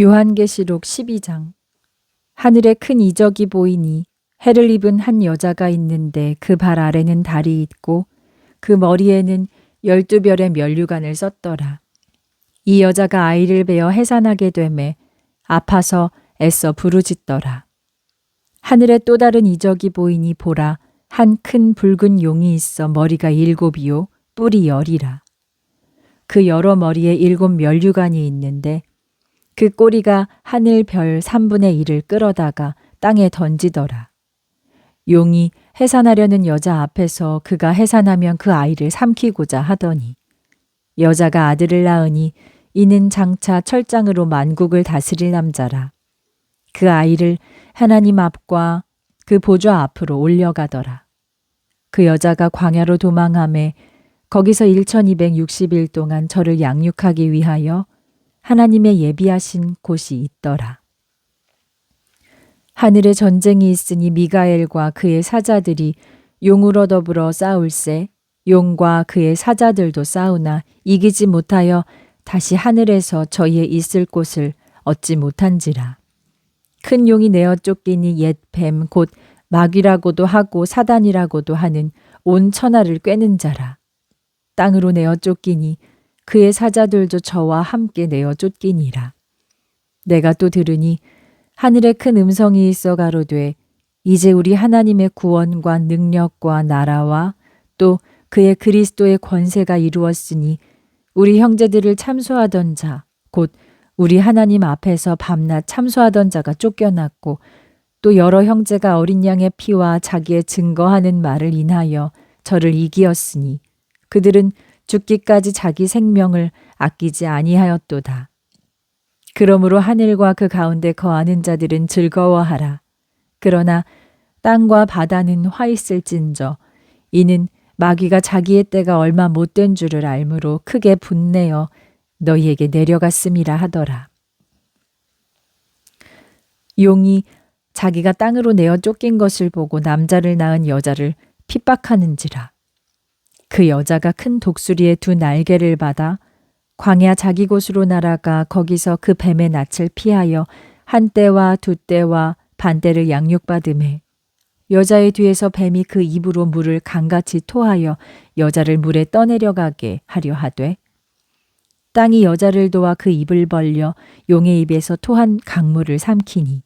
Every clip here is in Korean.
요한계시록 12장 하늘에 큰 이적이 보이니 해를 입은 한 여자가 있는데 그 발 아래는 달이 있고 그 머리에는 열두 별의 면류관을 썼더라. 이 여자가 아이를 베어 해산하게 되매 아파서 애써 부르짖더라. 하늘에 또 다른 이적이 보이니 보라 한 큰 붉은 용이 있어 머리가 일곱이요 뿔이 열이라. 그 여러 머리에 일곱 면류관이 있는데 그 꼬리가 하늘 별 3분의 1을 끌어다가 땅에 던지더라. 용이 해산하려는 여자 앞에서 그가 해산하면 그 아이를 삼키고자 하더니 여자가 아들을 낳으니 이는 장차 철장으로 만국을 다스릴 남자라. 그 아이를 하나님 앞과 그 보좌 앞으로 올려가더라. 그 여자가 광야로 도망함에 거기서 1260일 동안 저를 양육하기 위하여 하나님의 예비하신 곳이 있더라. 하늘에 전쟁이 있으니 미가엘과 그의 사자들이 용으로 더불어 싸울세 용과 그의 사자들도 싸우나 이기지 못하여 다시 하늘에서 저희의 있을 곳을 얻지 못한지라. 큰 용이 내어 쫓기니 옛 뱀 곧 마귀라고도 하고 사단이라고도 하는 온 천하를 꿰는 자라. 땅으로 내어 쫓기니 그의 사자들도 저와 함께 내어 쫓기니라. 내가 또 들으니 하늘에 큰 음성이 있어 가로되 이제 우리 하나님의 구원과 능력과 나라와 또 그의 그리스도의 권세가 이루었으니 우리 형제들을 참소하던 자 곧 우리 하나님 앞에서 밤낮 참소하던 자가 쫓겨났고 또 여러 형제가 어린 양의 피와 자기의 증거하는 말을 인하여 저를 이기었으니 그들은 죽기까지 자기 생명을 아끼지 아니하였도다. 그러므로 하늘과 그 가운데 거하는 자들은 즐거워하라. 그러나 땅과 바다는 화 있을진저 이는 마귀가 자기의 때가 얼마 못된 줄을 알므로 크게 분내어 너희에게 내려갔음이라 하더라. 용이 자기가 땅으로 내어 쫓긴 것을 보고 남자를 낳은 여자를 핍박하는지라. 그 여자가 큰 독수리의 두 날개를 받아 광야 자기 곳으로 날아가 거기서 그 뱀의 낯을 피하여 한 때와 두 때와 반 때를 양육받음에 여자의 뒤에서 뱀이 그 입으로 물을 강같이 토하여 여자를 물에 떠내려가게 하려 하되 땅이 여자를 도와 그 입을 벌려 용의 입에서 토한 강물을 삼키니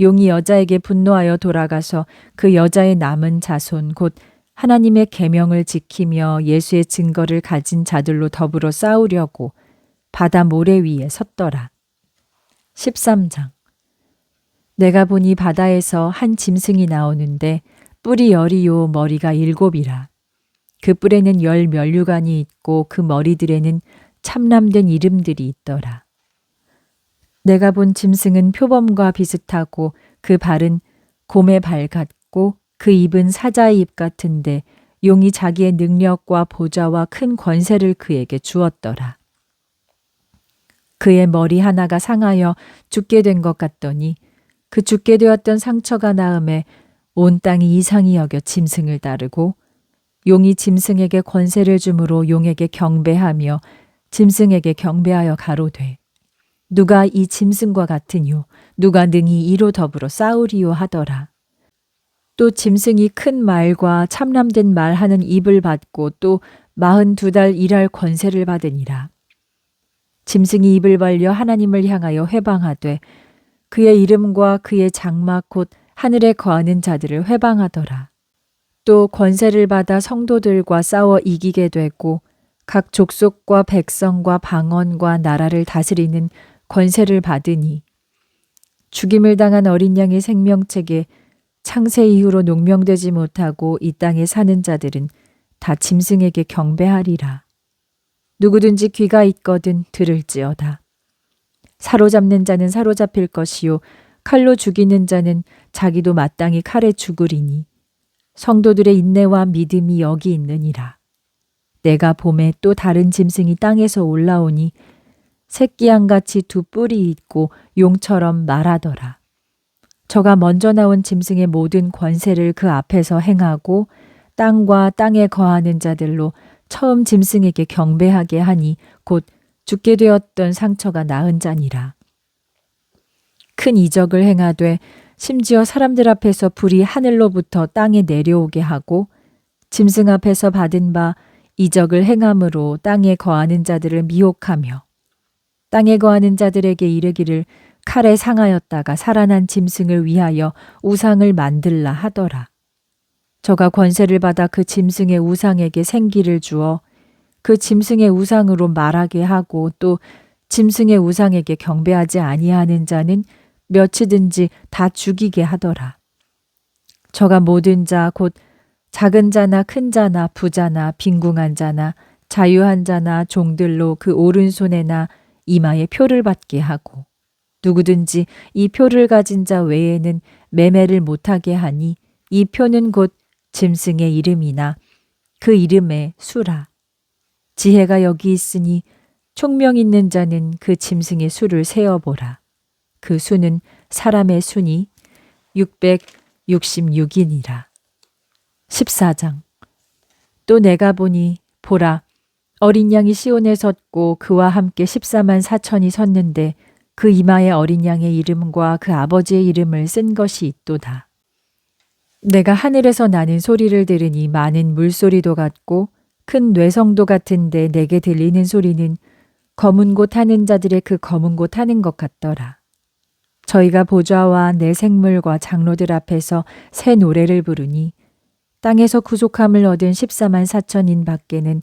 용이 여자에게 분노하여 돌아가서 그 여자의 남은 자손 곧 하나님의 계명을 지키며 예수의 증거를 가진 자들로 더불어 싸우려고 바다 모래 위에 섰더라. 13장 내가 보니 바다에서 한 짐승이 나오는데 뿔이 열이요 머리가 일곱이라. 그 뿔에는 열 면류관이 있고 그 머리들에는 참남된 이름들이 있더라. 내가 본 짐승은 표범과 비슷하고 그 발은 곰의 발 같고 그 입은 사자의 입 같은데 용이 자기의 능력과 보좌와 큰 권세를 그에게 주었더라. 그의 머리 하나가 상하여 죽게 된 것 같더니 그 죽게 되었던 상처가 나음에 온 땅이 이상히 여겨 짐승을 따르고 용이 짐승에게 권세를 주므로 용에게 경배하며 짐승에게 경배하여 가로되 누가 이 짐승과 같으뇨 누가 능히 이로 더불어 싸우리요 하더라. 또 짐승이 큰 말과 참람된 말 하는 입을 받고 또 마흔 두 달 일할 권세를 받으니라. 짐승이 입을 벌려 하나님을 향하여 회방하되 그의 이름과 그의 장막 곧 하늘에 거하는 자들을 회방하더라. 또 권세를 받아 성도들과 싸워 이기게 되고 각 족속과 백성과 방언과 나라를 다스리는 권세를 받으니 죽임을 당한 어린 양의 생명책에 창세 이후로 농명되지 못하고 이 땅에 사는 자들은 다 짐승에게 경배하리라. 누구든지 귀가 있거든 들을지어다. 사로잡는 자는 사로잡힐 것이요 칼로 죽이는 자는 자기도 마땅히 칼에 죽으리니 성도들의 인내와 믿음이 여기 있느니라. 내가 봄에 또 다른 짐승이 땅에서 올라오니 새끼 양같이 두 뿔이 있고 용처럼 말하더라. 저가 먼저 나온 짐승의 모든 권세를 그 앞에서 행하고 땅과 땅에 거하는 자들로 처음 짐승에게 경배하게 하니 곧 죽게 되었던 상처가 나은 자니라. 큰 이적을 행하되 심지어 사람들 앞에서 불이 하늘로부터 땅에 내려오게 하고 짐승 앞에서 받은 바 이적을 행함으로 땅에 거하는 자들을 미혹하며 땅에 거하는 자들에게 이르기를 칼에 상하였다가 살아난 짐승을 위하여 우상을 만들라 하더라. 저가 권세를 받아 그 짐승의 우상에게 생기를 주어 그 짐승의 우상으로 말하게 하고 또 짐승의 우상에게 경배하지 아니하는 자는 몇이든지 다 죽이게 하더라. 저가 모든 자 곧 작은 자나 큰 자나 부자나 빈궁한 자나 자유한 자나 종들로 그 오른손에나 이마에 표를 받게 하고 누구든지 이 표를 가진 자 외에는 매매를 못하게 하니 이 표는 곧 짐승의 이름이나 그 이름의 수라. 지혜가 여기 있으니 총명 있는 자는 그 짐승의 수를 세어보라. 그 수는 사람의 수니 666이니라. 14장 또 내가 보니 보라 어린 양이 시온에 섰고 그와 함께 14만 4천이 섰는데 그 이마에 어린 양의 이름과 그 아버지의 이름을 쓴 것이 있도다. 내가 하늘에서 나는 소리를 들으니 많은 물소리도 같고 큰 뇌성도 같은데 내게 들리는 소리는 검은 곳 하는 자들의 그 검은 곳 하는 것 같더라. 저희가 보좌와 내 생물과 장로들 앞에서 새 노래를 부르니 땅에서 구속함을 얻은 14만 4천인 밖에는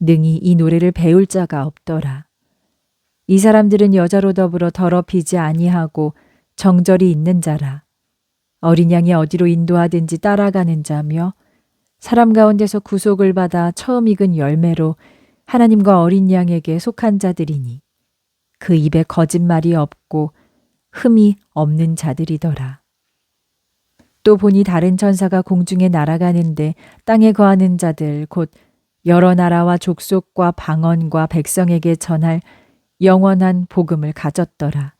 능히 이 노래를 배울 자가 없더라. 이 사람들은 여자로 더불어 더럽히지 아니하고 정절이 있는 자라. 어린 양이 어디로 인도하든지 따라가는 자며 사람 가운데서 구속을 받아 처음 익은 열매로 하나님과 어린 양에게 속한 자들이니 그 입에 거짓말이 없고 흠이 없는 자들이더라. 또 보니 다른 천사가 공중에 날아가는데 땅에 거하는 자들 곧 여러 나라와 족속과 방언과 백성에게 전할 영원한 복음을 가졌더라.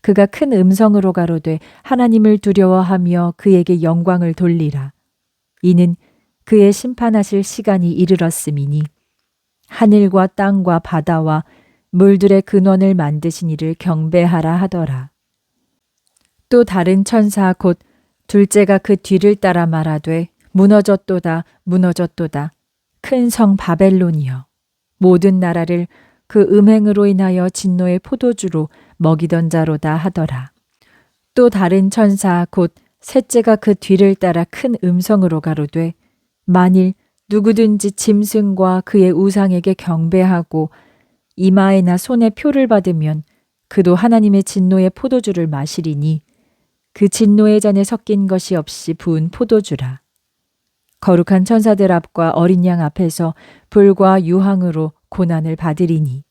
그가 큰 음성으로 가로되 하나님을 두려워하며 그에게 영광을 돌리라. 이는 그의 심판하실 시간이 이르렀음이니 하늘과 땅과 바다와 물들의 근원을 만드신 이를 경배하라 하더라. 또 다른 천사 곧 둘째가 그 뒤를 따라 말하되 무너졌도다 무너졌도다 큰 성 바벨론이여 모든 나라를 그 음행으로 인하여 진노의 포도주로 먹이던 자로다 하더라. 또 다른 천사 곧 셋째가 그 뒤를 따라 큰 음성으로 가로되 만일 누구든지 짐승과 그의 우상에게 경배하고 이마에나 손에 표를 받으면 그도 하나님의 진노의 포도주를 마시리니 그 진노의 잔에 섞인 것이 없이 부은 포도주라. 거룩한 천사들 앞과 어린 양 앞에서 불과 유황으로 고난을 받으리니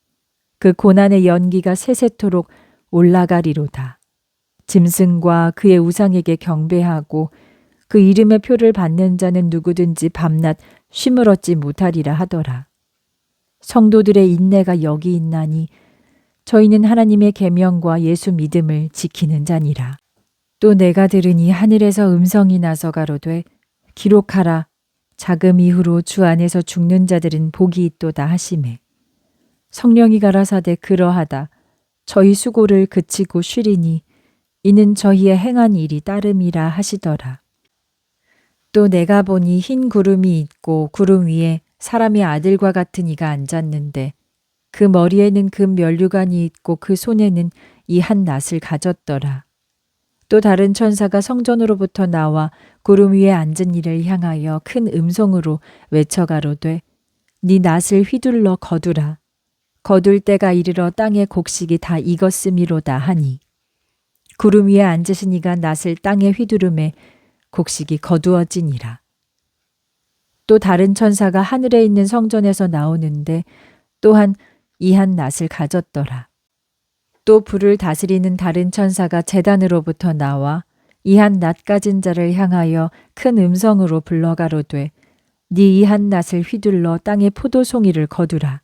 그 고난의 연기가 세세토록 올라가리로다. 짐승과 그의 우상에게 경배하고 그 이름의 표를 받는 자는 누구든지 밤낮 쉼을 얻지 못하리라 하더라. 성도들의 인내가 여기 있나니 저희는 하나님의 계명과 예수 믿음을 지키는 자니라. 또 내가 들으니 하늘에서 음성이 나서 가로되 기록하라 자금 이후로 주 안에서 죽는 자들은 복이 있도다 하심에 성령이 가라사대 그러하다 저희 수고를 그치고 쉬리니 이는 저희의 행한 일이 따름이라 하시더라. 또 내가 보니 흰 구름이 있고 구름 위에 사람의 아들과 같은 이가 앉았는데 그 머리에는 금 면류관이 있고 그 손에는 이 한 낫을 가졌더라. 또 다른 천사가 성전으로부터 나와 구름 위에 앉은 이를 향하여 큰 음성으로 외쳐 가로되 네 낫을 휘둘러 거두라. 거둘 때가 이르러 땅의 곡식이 다 익었음이로다 하니 구름 위에 앉으신 이가 낫을 땅에 휘두름에 곡식이 거두어지니라. 또 다른 천사가 하늘에 있는 성전에서 나오는데 또한 이 한 낫을 가졌더라. 또 불을 다스리는 다른 천사가 재단으로부터 나와 이한 낫 가진 자를 향하여 큰 음성으로 불러가로되 네 이한 낫을 휘둘러 땅의 포도송이를 거두라.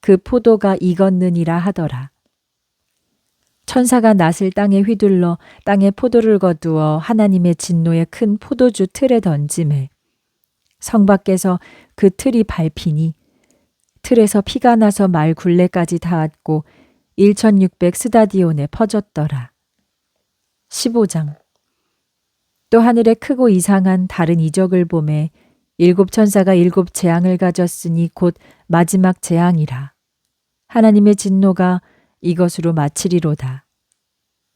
그 포도가 익었느니라 하더라. 천사가 낫을 땅에 휘둘러 땅에 포도를 거두어 하나님의 진노의 큰 포도주 틀에 던짐에 성 밖에서 그 틀이 밟히니 틀에서 피가 나서 말 굴레까지 닿았고 1600 스다디온에 퍼졌더라. 15장 또 하늘에 크고 이상한 다른 이적을 보매 일곱 천사가 일곱 재앙을 가졌으니 곧 마지막 재앙이라. 하나님의 진노가 이것으로 마치리로다.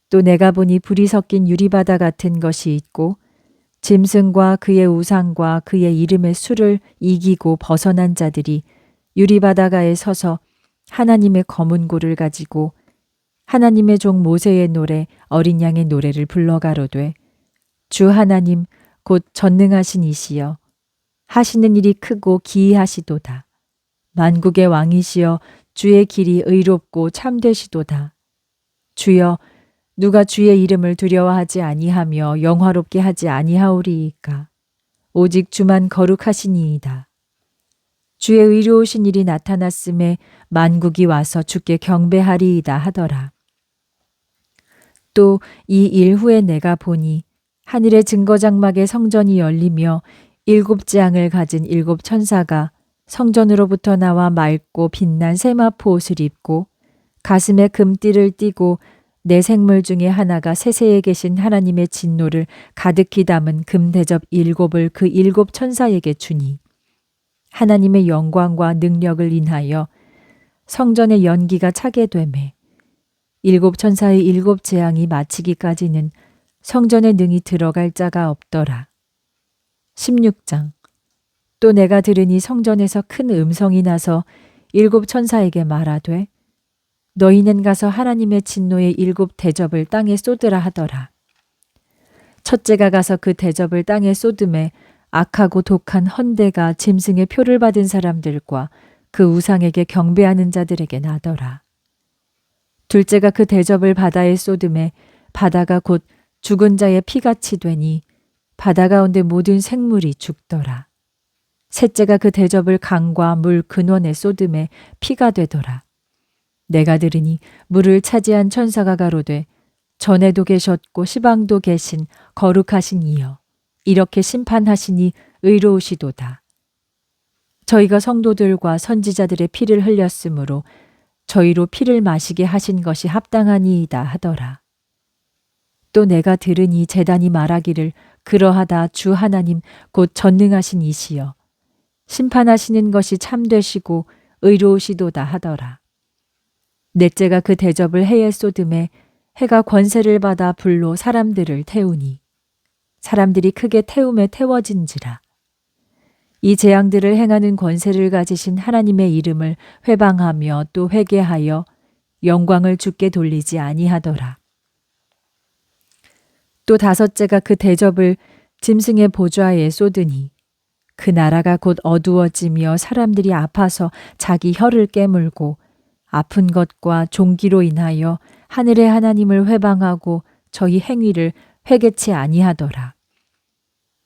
또 내가 보니 불이 섞인 유리바다 같은 것이 있고 짐승과 그의 우상과 그의 이름의 수를 이기고 벗어난 자들이 유리바다가에 서서 하나님의 검은 고를 가지고 하나님의 종 모세의 노래 어린 양의 노래를 불러 가로되 주 하나님 곧 전능하신 이시여 하시는 일이 크고 기이하시도다. 만국의 왕이시여 주의 길이 의롭고 참되시도다. 주여 누가 주의 이름을 두려워하지 아니하며 영화롭게 하지 아니하오리이까? 오직 주만 거룩하시니이다 주의 의로우신 일이 나타났음에 만국이 와서 주께 경배하리이다 하더라. 또 이 일 후에 내가 보니 하늘의 증거장막의 성전이 열리며 일곱 재앙을 가진 일곱 천사가 성전으로부터 나와 맑고 빛난 세마포 옷을 입고 가슴에 금띠를 띠고 내 생물 중에 하나가 세세에 계신 하나님의 진노를 가득히 담은 금대접 일곱을 그 일곱 천사에게 주니 하나님의 영광과 능력을 인하여 성전의 연기가 차게 되매 일곱 천사의 일곱 재앙이 마치기까지는 성전에 능히 들어갈 자가 없더라. 16장 또 내가 들으니 성전에서 큰 음성이 나서 일곱 천사에게 말하되 너희는 가서 하나님의 진노의 일곱 대접을 땅에 쏟으라 하더라. 첫째가 가서 그 대접을 땅에 쏟음에 악하고 독한 헌대가 짐승의 표를 받은 사람들과 그 우상에게 경배하는 자들에게 나더라. 둘째가 그 대접을 바다에 쏟음에 바다가 곧 죽은 자의 피같이 되니 바다 가운데 모든 생물이 죽더라. 셋째가 그 대접을 강과 물 근원에 쏟음에 피가 되더라. 내가 들으니 물을 차지한 천사가 가로되 전에도 계셨고 시방도 계신 거룩하신 이여 이렇게 심판하시니 의로우시도다. 저희가 성도들과 선지자들의 피를 흘렸으므로 저희로 피를 마시게 하신 것이 합당하니이다 하더라. 또 내가 들으니 재단이 말하기를 그러하다 주 하나님 곧 전능하신 이시여 심판하시는 것이 참되시고 의로우시도다 하더라. 넷째가 그 대접을 해에 쏟음에 해가 권세를 받아 불로 사람들을 태우니 사람들이 크게 태움에 태워진지라. 이 재앙들을 행하는 권세를 가지신 하나님의 이름을 회방하며 또 회개하여 영광을 주께 돌리지 아니하더라. 또 다섯째가 그 대접을 짐승의 보좌에 쏟으니 그 나라가 곧 어두워지며 사람들이 아파서 자기 혀를 깨물고 아픈 것과 종기로 인하여 하늘의 하나님을 회방하고 저희 행위를 회개치 아니하더라.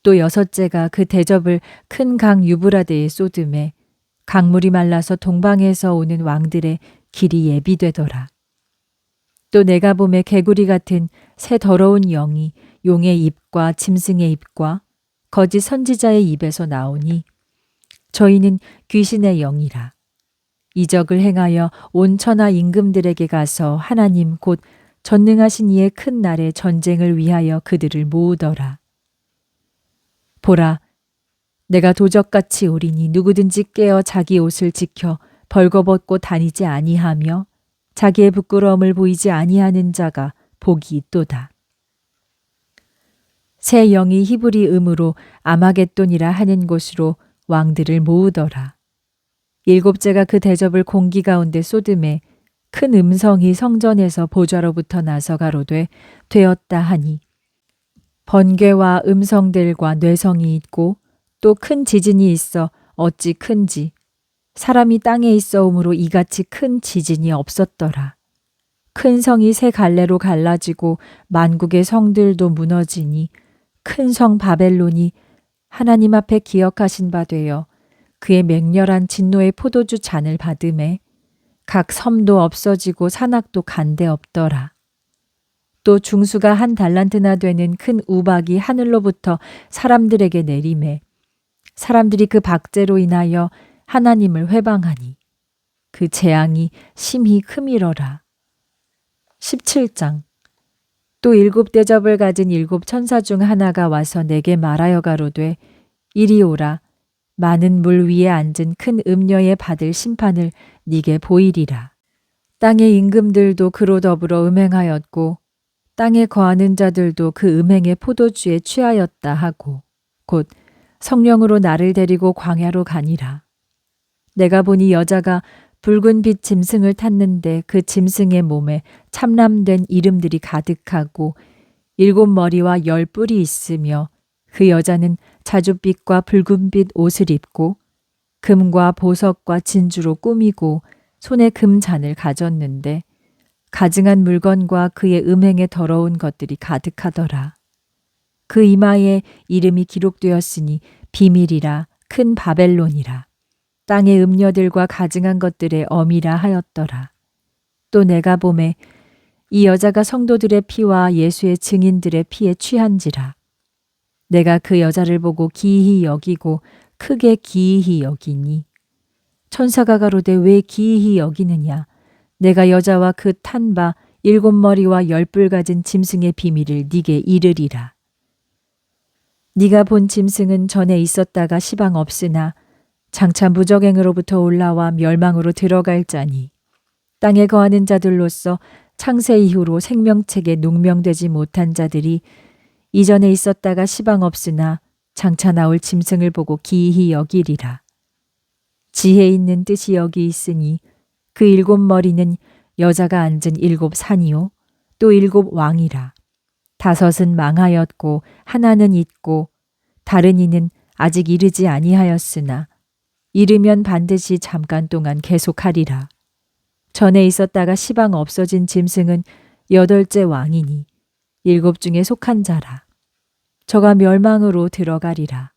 또 여섯째가 그 대접을 큰 강 유브라데에 쏟음에 강물이 말라서 동방에서 오는 왕들의 길이 예비되더라. 또 내가 봄에 개구리 같은 새 더러운 영이 용의 입과 짐승의 입과 거짓 선지자의 입에서 나오니 저희는 귀신의 영이라. 이적을 행하여 온 천하 임금들에게 가서 하나님 곧 전능하신 이의 큰 날에 전쟁을 위하여 그들을 모으더라. 보라, 내가 도적같이 오리니 누구든지 깨어 자기 옷을 지켜 벌거벗고 다니지 아니하며 자기의 부끄러움을 보이지 아니하는 자가 복이 있도다. 새 영이 히브리 음으로 아마겟돈이라 하는 곳으로 왕들을 모으더라. 일곱째가 그 대접을 공기 가운데 쏟음에 큰 음성이 성전에서 보좌로부터 나서 가로되 되었다 하니 번개와 음성들과 뇌성이 있고 또 큰 지진이 있어 어찌 큰지 사람이 땅에 있어오므로 이같이 큰 지진이 없었더라. 큰 성이 세 갈래로 갈라지고 만국의 성들도 무너지니 큰 성 바벨론이 하나님 앞에 기억하신 바 되어 그의 맹렬한 진노의 포도주 잔을 받음에 각 섬도 없어지고 산악도 간데 없더라. 또 중수가 한 달란트나 되는 큰 우박이 하늘로부터 사람들에게 내림에 사람들이 그 박제로 인하여 하나님을 회방하니 그 재앙이 심히 크미러라. 17장 또 일곱 대접을 가진 일곱 천사 중 하나가 와서 내게 말하여 가로되 이리 오라 많은 물 위에 앉은 큰 음녀에 받을 심판을 네게 보이리라. 땅의 임금들도 그로 더불어 음행하였고 땅에 거하는 자들도 그 음행의 포도주에 취하였다 하고 곧 성령으로 나를 데리고 광야로 가니라. 내가 보니 여자가 붉은 빛 짐승을 탔는데 그 짐승의 몸에 참람된 이름들이 가득하고 일곱 머리와 열 뿔이 있으며 그 여자는 자줏빛과 붉은빛 옷을 입고 금과 보석과 진주로 꾸미고 손에 금 잔을 가졌는데 가증한 물건과 그의 음행에 더러운 것들이 가득하더라. 그 이마에 이름이 기록되었으니 비밀이라 큰 바벨론이라. 땅의 음녀들과 가증한 것들의 어미라 하였더라. 또 내가 봄에 이 여자가 성도들의 피와 예수의 증인들의 피에 취한지라. 내가 그 여자를 보고 기이히 여기고 크게 기이히 여기니. 천사가 가로되 왜 기이히 여기느냐? 내가 여자와 그 탄 바 일곱 머리와 열뿔 가진 짐승의 비밀을 네게 이르리라. 네가 본 짐승은 전에 있었다가 시방 없으나 장차 무적행으로부터 올라와 멸망으로 들어갈 자니. 땅에 거하는 자들로서 창세 이후로 생명책에 농명되지 못한 자들이 이전에 있었다가 시방 없으나 장차 나올 짐승을 보고 기이히 여기리라. 지혜 있는 뜻이 여기 있으니 그 일곱 머리는 여자가 앉은 일곱 산이요 또 일곱 왕이라. 다섯은 망하였고 하나는 있고 다른 이는 아직 이르지 아니하였으나 이르면 반드시 잠깐 동안 계속하리라. 전에 있었다가 시방 없어진 짐승은 여덟째 왕이니 일곱 중에 속한 자라. 저가 멸망으로 들어가리라.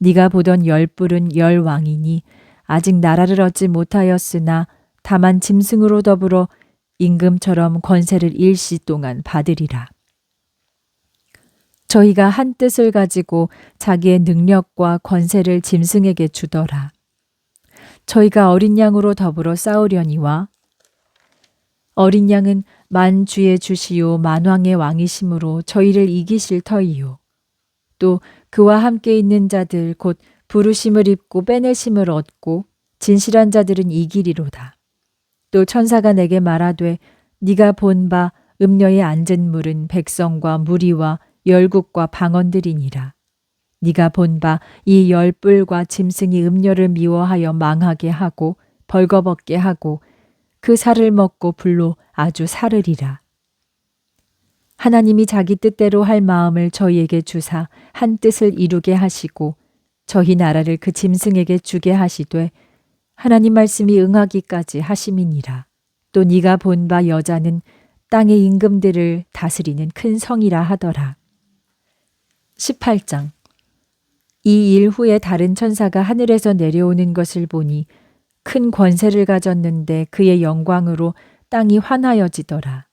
네가 보던 열 뿔은 열 왕이니 아직 나라를 얻지 못하였으나 다만 짐승으로 더불어 임금처럼 권세를 일시 동안 받으리라. 저희가 한 뜻을 가지고 자기의 능력과 권세를 짐승에게 주더라. 저희가 어린 양으로 더불어 싸우려니와 어린 양은 만 주의 주시요 만왕의 왕이심으로 저희를 이기실 터이요. 또 그와 함께 있는 자들 곧 부르심을 입고 빼내심을 얻고 진실한 자들은 이기리로다. 또 천사가 내게 말하되 네가 본 바 음녀에 앉은 물은 백성과 무리와 열국과 방언들이니라. 네가 본 바 이 열뿔과 짐승이 음녀를 미워하여 망하게 하고 벌거벗게 하고 그 살을 먹고 불로 아주 사르리라. 하나님이 자기 뜻대로 할 마음을 저희에게 주사 한 뜻을 이루게 하시고 저희 나라를 그 짐승에게 주게 하시되 하나님 말씀이 응하기까지 하심이니라. 또 네가 본 바 여자는 땅의 임금들을 다스리는 큰 성이라 하더라. 18장 이 일 후에 다른 천사가 하늘에서 내려오는 것을 보니 큰 권세를 가졌는데 그의 영광으로 땅이 환하여지더라.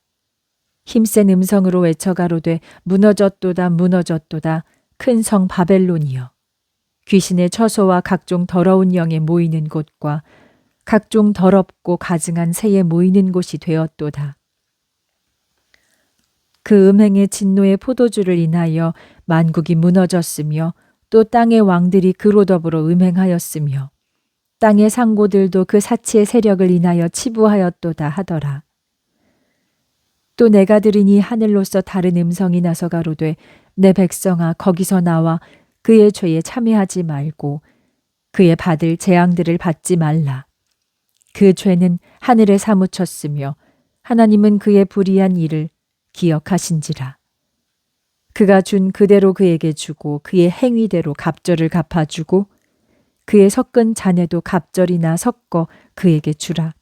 힘센 음성으로 외쳐가로되 무너졌도다 무너졌도다 큰 성 바벨론이여. 귀신의 처소와 각종 더러운 영에 모이는 곳과 각종 더럽고 가증한 새에 모이는 곳이 되었도다. 그 음행의 진노의 포도주를 인하여 만국이 무너졌으며 또 땅의 왕들이 그로 더불어 음행하였으며 땅의 상고들도 그 사치의 세력을 인하여 치부하였도다 하더라. 또 내가 들으니 하늘로서 다른 음성이 나서 가로되 내 백성아 거기서 나와 그의 죄에 참여하지 말고 그의 받을 재앙들을 받지 말라. 그 죄는 하늘에 사무쳤으며 하나님은 그의 불의한 일을 기억하신지라. 그가 준 그대로 그에게 주고 그의 행위대로 갑절을 갚아주고 그의 섞은 잔에도 갑절이나 섞어 그에게 주라.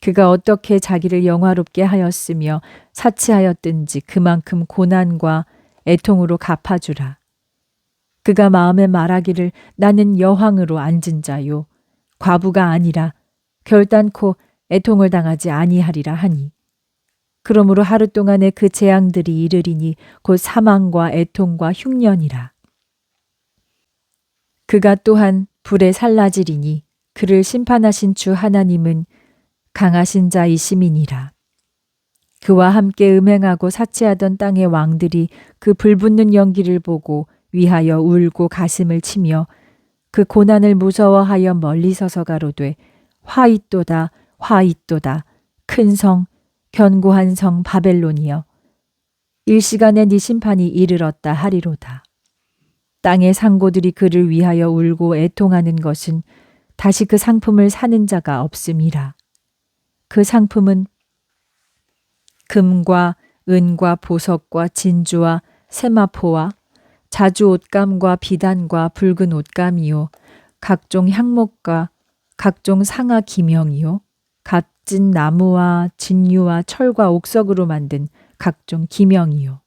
그가 어떻게 자기를 영화롭게 하였으며 사치하였든지 그만큼 고난과 애통으로 갚아주라. 그가 마음에 말하기를 나는 여왕으로 앉은 자요. 과부가 아니라 결단코 애통을 당하지 아니하리라 하니. 그러므로 하루 동안에 그 재앙들이 이르리니 곧 사망과 애통과 흉년이라. 그가 또한 불에 살라지리니 그를 심판하신 주 하나님은 강하신 자이심이니라. 그와 함께 음행하고 사치하던 땅의 왕들이 그 불붙는 연기를 보고 위하여 울고 가슴을 치며 그 고난을 무서워하여 멀리 서서 가로되 화 있도다 화 있도다. 큰 성 견고한 성 바벨론이여. 일시간에 네 심판이 이르렀다 하리로다 땅의 상고들이 그를 위하여 울고 애통하는 것은 다시 그 상품을 사는 자가 없음이라. 그 상품은 금과 은과 보석과 진주와 세마포와 자주 옷감과 비단과 붉은 옷감이요. 각종 향목과 각종 상아 기명이요. 값진 나무와 진유와 철과 옥석으로 만든 각종 기명이요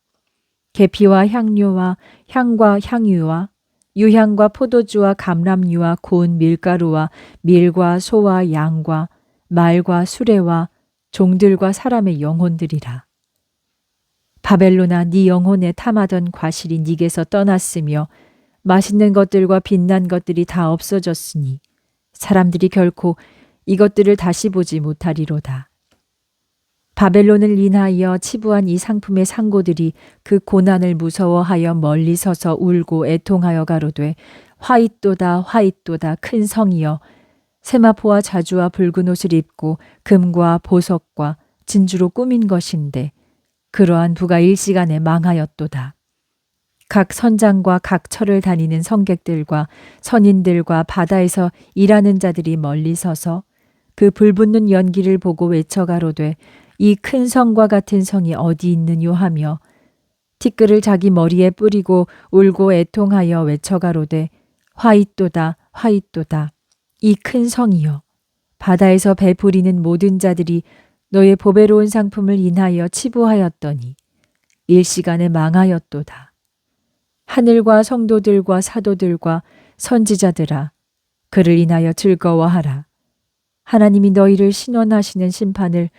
계피와 향료와 향과 향유와 유향과 포도주와 감람유와 고운 밀가루와 밀과 소와 양과 말과 수레와 종들과 사람의 영혼들이라. 바벨로나 네 영혼에 탐하던 과실이 네게서 떠났으며 맛있는 것들과 빛난 것들이 다 없어졌으니 사람들이 결코 이것들을 다시 보지 못하리로다. 바벨론을 인하여 치부한 이 상품의 상고들이 그 고난을 무서워하여 멀리 서서 울고 애통하여 가로되 화잇도다 화잇도다 큰 성이여 세마포와 자주와 붉은 옷을 입고 금과 보석과 진주로 꾸민 것인데 그러한 부가 일시간에 망하였도다. 각 선장과 각 철을 다니는 성객들과 선인들과 바다에서 일하는 자들이 멀리 서서 그 불붙는 연기를 보고 외쳐 가로되 이 큰 성과 같은 성이 어디 있느뇨 하며 티끌을 자기 머리에 뿌리고 울고 애통하여 외쳐가로되 화잇도다 화잇도다 이 큰 성이여 바다에서 배 부리는 모든 자들이 너의 보배로운 상품을 인하여 치부하였더니 일시간에 망하였도다. 하늘과 성도들과 사도들과 선지자들아 그를 인하여 즐거워하라. 하나님이 너희를 신원하시는 심판을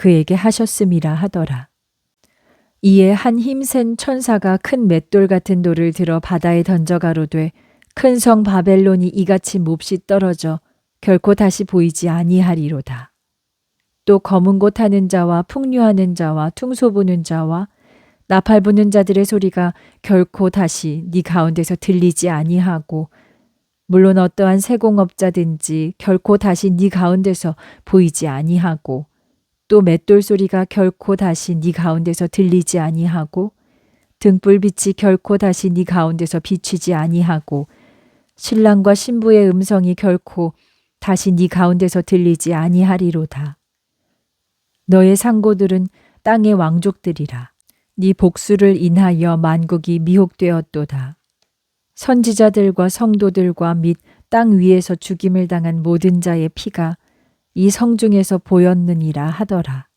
그에게 하셨음이라 하더라. 이에 한 힘센 천사가 큰 맷돌 같은 돌을 들어 바다에 던져 가로되 큰 성 바벨론이 이같이 몹시 떨어져 결코 다시 보이지 아니하리로다. 또 검은 곳 하는 자와 풍류하는 자와 퉁소 부는 자와 나팔 부는 자들의 소리가 결코 다시 네 가운데서 들리지 아니하고 물론 어떠한 세공업자든지 결코 다시 네 가운데서 보이지 아니하고 또 맷돌 소리가 결코 다시 네 가운데서 들리지 아니하고 등불빛이 결코 다시 네 가운데서 비치지 아니하고 신랑과 신부의 음성이 결코 다시 네 가운데서 들리지 아니하리로다. 너의 상고들은 땅의 왕족들이라. 네 복수를 인하여 만국이 미혹되었도다. 선지자들과 성도들과 및 땅 위에서 죽임을 당한 모든 자의 피가 이 성중에서 보였느니라 하더라.